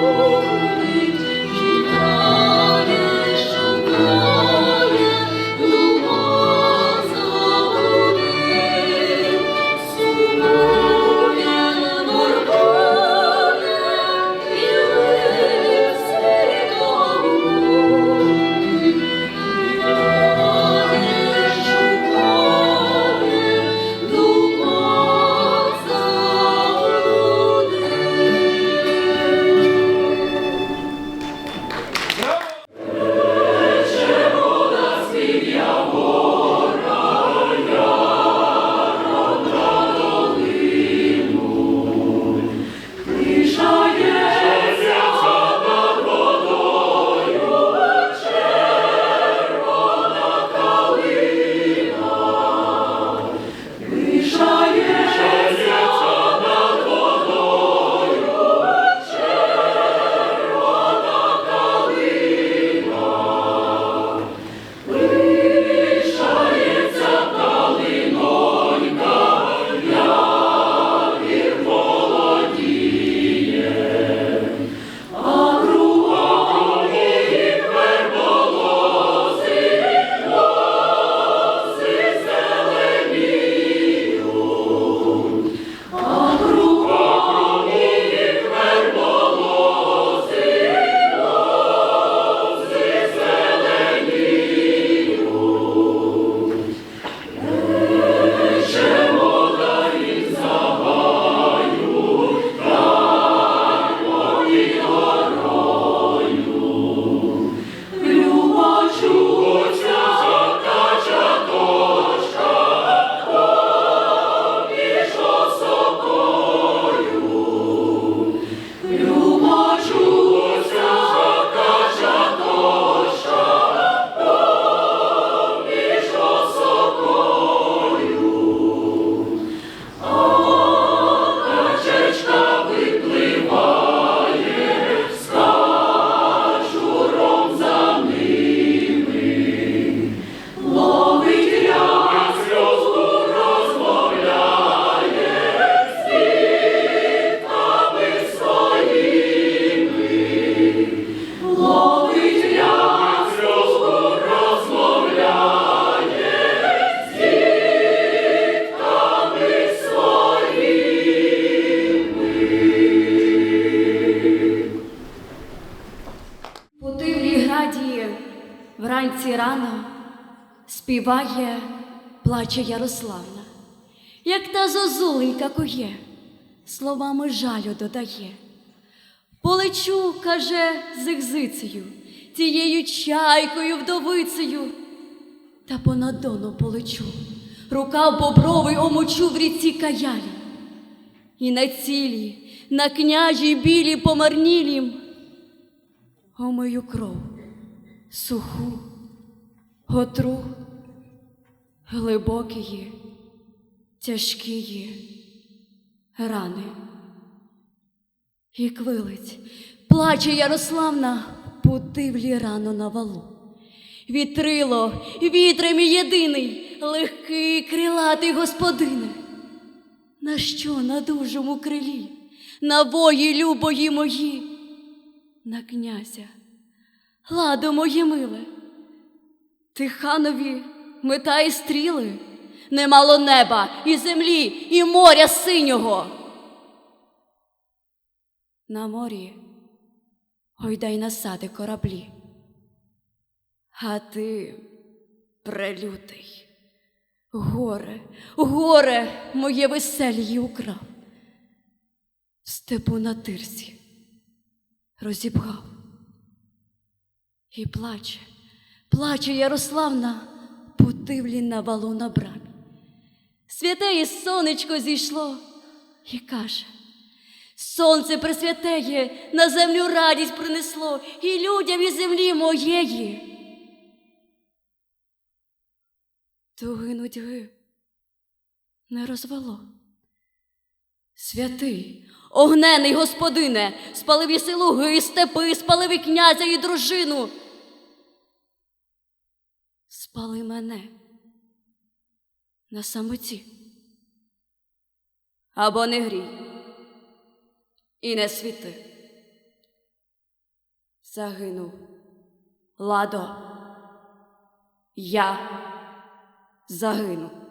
Oh. Співає, плаче Ярославна, як та зозуленька кує, словами жалю додає. Полечу, каже, зигзицею, тією чайкою вдовицею, та понад дону полечу, рукав бобровий омочу в ріці каялі. І на цілі, на княжій білі помарнілім омию кров, суху, готру, глибокії, тяжкії рани. І квилить, плаче Ярославна, путивлі рано на валу. Вітрило, вітре мій єдиний, легкий крилатий господине. На що на дужому крилі, на вої любої мої, на князя, ладо моє миле, ти ханові метай стріли, немало неба і землі, і моря синього. На морі гойдай насади кораблі, а ти прелютий. Горе, горе моє веселіє украв, степу на тирсі розібгав. І плаче, плаче Ярославна, путивлі на валу на брамі. Святеє сонечко зійшло і каже, сонце пресвятеє, на землю радість принесло і людям із землі моєї. Туги нудьги не розвело. Святий, огнений господине, спалив і луги, і степи, спалив і князя і дружину. Спали мене на самоті. Або не грій і не світи. Загинув ладо. Я загину.